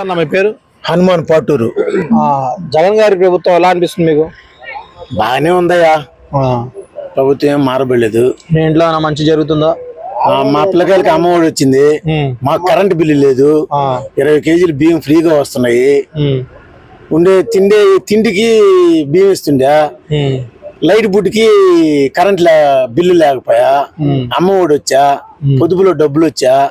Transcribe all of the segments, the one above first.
అన్న మీ పేరు? హనుమాన్ పాటూరు. జగన్ గారి ప్రభుత్వం ఎలా అనిపిస్తుంది మీకు? బాగానే ఉందయ్యా. ప్రభుత్వం ఏం మారబడలేదు. మీ ఇంట్లో ఏమైనా మంచి జరుగుతుందా? మా పిల్లకాయలకి అమ్మఒడి వచ్చింది. మాకు కరెంట్ బిల్లు లేదు. ఇరవై కేజీలు బియ్యం ఫ్రీగా వస్తున్నాయి. ఉండే తిండే తిండికి బియ్యం ఇస్తుండే. లైట్ బుడ్కి కరెంట్ బిల్లు లేకపోయా. అమ్మఒడి వచ్చా. పొదుపులో డబ్బులు వచ్చా.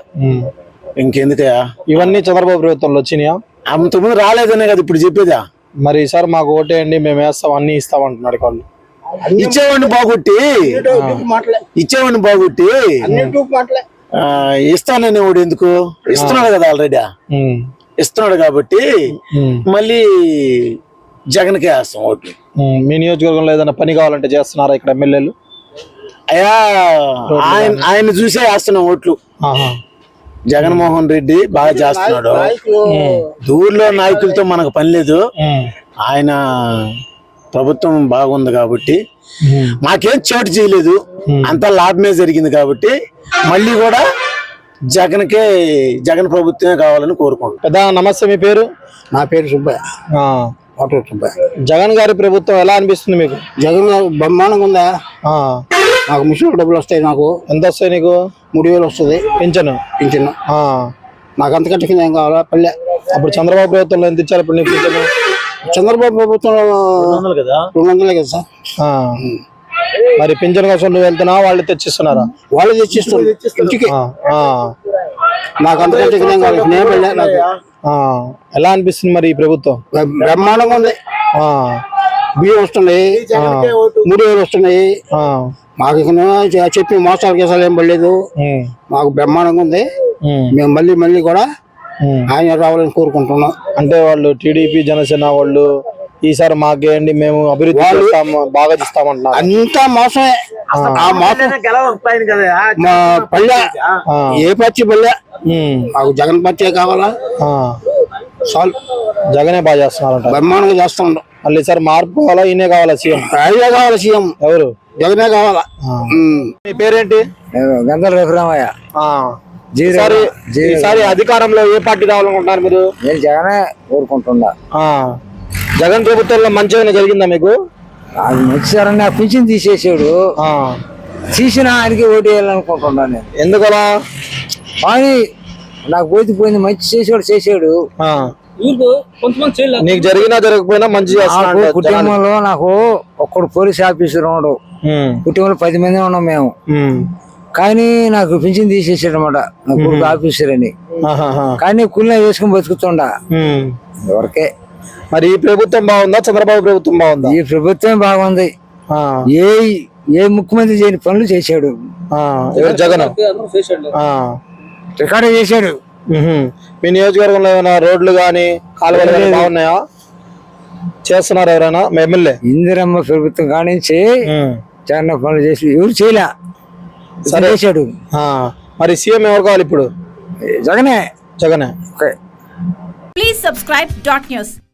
ఉమ్. ఇంకెందుకయ్యా? ఇవన్నీ చంద్రబాబు ప్రభుత్వంలో వచ్చినాయా? అంతకుముందు రాలేదనే కదా ఇప్పుడు చెప్పేదా? మరి ఈసారి మాకు ఓటేయండి మేము వేస్తాం అన్ని ఇస్తాం అంటున్నాడు వాళ్ళు ఇచ్చేవాడిని బాగుట్టి ఇచ్చేవాడిని బాగుట్టి ఆ, ఇస్తానని వాడు ఎందుకు? ఇస్తున్నాడు కదా ఆల్రెడీ ఇస్తున్నాడు కాబట్టి మళ్ళీ జగన్కే వేస్తాం ఓట్లు. మీ నియోజకవర్గంలో ఏదైనా పని కావాలంటే చేస్తున్నారా ఇక్కడ ఎమ్మెల్యేలు? అయ్యా ఆయన ఆయన చూసే వేస్తున్నాం ఓట్లు. ఆహా. జగన్మోహన్ రెడ్డి బాగా చేస్తున్నాడు. ఊర్లో నాయకులతో మనకు పని లేదు. ఆయన ప్రభుత్వం బాగుంది కాబట్టి. మాకేం చోటు చేయలేదు. అంతా లాభమే జరిగింది కాబట్టి మళ్ళీ కూడా జగన్కే జగన్ ప్రభుత్వమే కావాలని కోరుకుంటున్నాం. పెద్ద నమస్తే మీ పేరు? నా పేరు సుబ్బయ్య. ఆ, ఆటో సుబ్బయ్య. జగన్ గారి ప్రభుత్వం ఎలా అనిపిస్తుంది మీకు? జగన్ గారు బ్రహ్మాండంగా ఉందా? ఆ, నాకు మిషన్ డబ్బులు వస్తాయి నాకు. ఎంత వస్తాయి నీకు? మూడు వేలు వస్తుంది. పింఛను? పింఛన్. ఆ, నాకు అంతకంటే కింద ఏం కావాలా? పల్లె. అప్పుడు చంద్రబాబు ప్రభుత్వంలో ఎంత ఇచ్చారు ఇప్పుడు నీకు పింఛను? చంద్రబాబు ప్రభుత్వంలో కదా? రెండు వందలే కదా సార్. ఆ. మరి పింఛన్ కోసం నువ్వు వెళ్తున్నావా వాళ్ళు తెచ్చిస్తున్నారా? వాళ్ళు తెచ్చిస్తారు ఇంటికి. ఆ, ఆ, నాకు అంతకంటే కింద ఏం కావాలి? నేను పల్లె నాకు. ఆ. ఎలా అనిపిస్తుంది మరి ఈ ప్రభుత్వం? బ్రహ్మాండంగా ఉంది. ఆ, బియ్యం వస్తున్నాయి. మూడు వేలు వస్తున్నాయి. ఆ, మాకు చెప్పి మోసాలు కేసాలు ఏం పడలేదు. మాకు బ్రహ్మాండంగా ఉంది. మేము. మళ్ళీ మళ్ళీ కూడా. ఆయన రావాలని కోరుకుంటున్నాం. అంటే వాళ్ళు టీడీపీ జనసేన వాళ్ళు ఈసారి మాకేయండి మేము అభివృద్ధి చేస్తాము బాగా చేస్తామంటున్నారు. అంతా మోసమే. ఆ మోసం మా పల్లె ఏ పార్టీ పల్లె? మాకు జగన్ పార్టీ కావాలా. చాలు. జగనే బాగా చేస్తున్నారంట. బ్రహ్మాండంగా చేస్తుండ్రు. మళ్ళీ ఈసారి మార్పు కావాలా? ఈయనే కావాలా సీఎం? ఆయనే కావాలా సీఎం? ఎవరు? జగనే కావాలా. మీ పేరేంటి? గంటల రఘురామయ్య. ఈసారి అధికారంలో ఏ పార్టీ రావాలనుకుంటున్నారు మీరు? నేను జగనే కోరుకుంటున్నా. ఆ. జగన్ ప్రభుత్వంలో మంచిగా జరిగిందా మీకు? అది మంచిసారని ఆ పింఛన్ తీసేసాడు. ఆ. తీసిన ఆయనకి ఓటు వేయాలనుకుంటున్నా నేను. ఎందుకలా? కానీ నాకు పోతే పోయింది మంచి చేసాడు చేసాడు. ఆ. నీకు జరిగినా జరగకపోయినా మంచి. కుటుంబంలో నాకు ఒక్కడు పోలీస్ ఆఫీసర్ ఉన్నాడు. కుటుంబంలో పది మంది ఉన్నాం మేము. కానీ నాకు పింఛన్ తీసేసాడు అనమాట నా కొడుకు ఆఫీసర్ అని. కానీ కుళ్ళ వేసుకుని బతుకుతుండా. ఎవరికే. మరి ఈ ప్రభుత్వం బాగుందా? చంద్రబాబు ప్రభుత్వం బాగుందా? ఈ ప్రభుత్వం బాగుంది. ఏ ఏ ముఖ్యమంత్రి చేయని పనులు చేశాడు. జగన్. ఆ, రికార్డు చేశాడు. మీ నియోజకవర్గంలో ఏమైనా రోడ్లు కానీ కాలువలు కానీ బాగున్నాయా? చేస్తున్నారు ఎవరైనా? మీ ఎమ్మెల్యే? ఇందిరమ్మ ప్రభుత్వం కానించి. చాలా పనులు చేసి ఎవరు చేయలే. సరే. చేశాడు? ఆ, మరి సీఎం ఎవరు కావాలి ఇప్పుడు? జగనే. జగనే. Okay. Please subscribe dot news.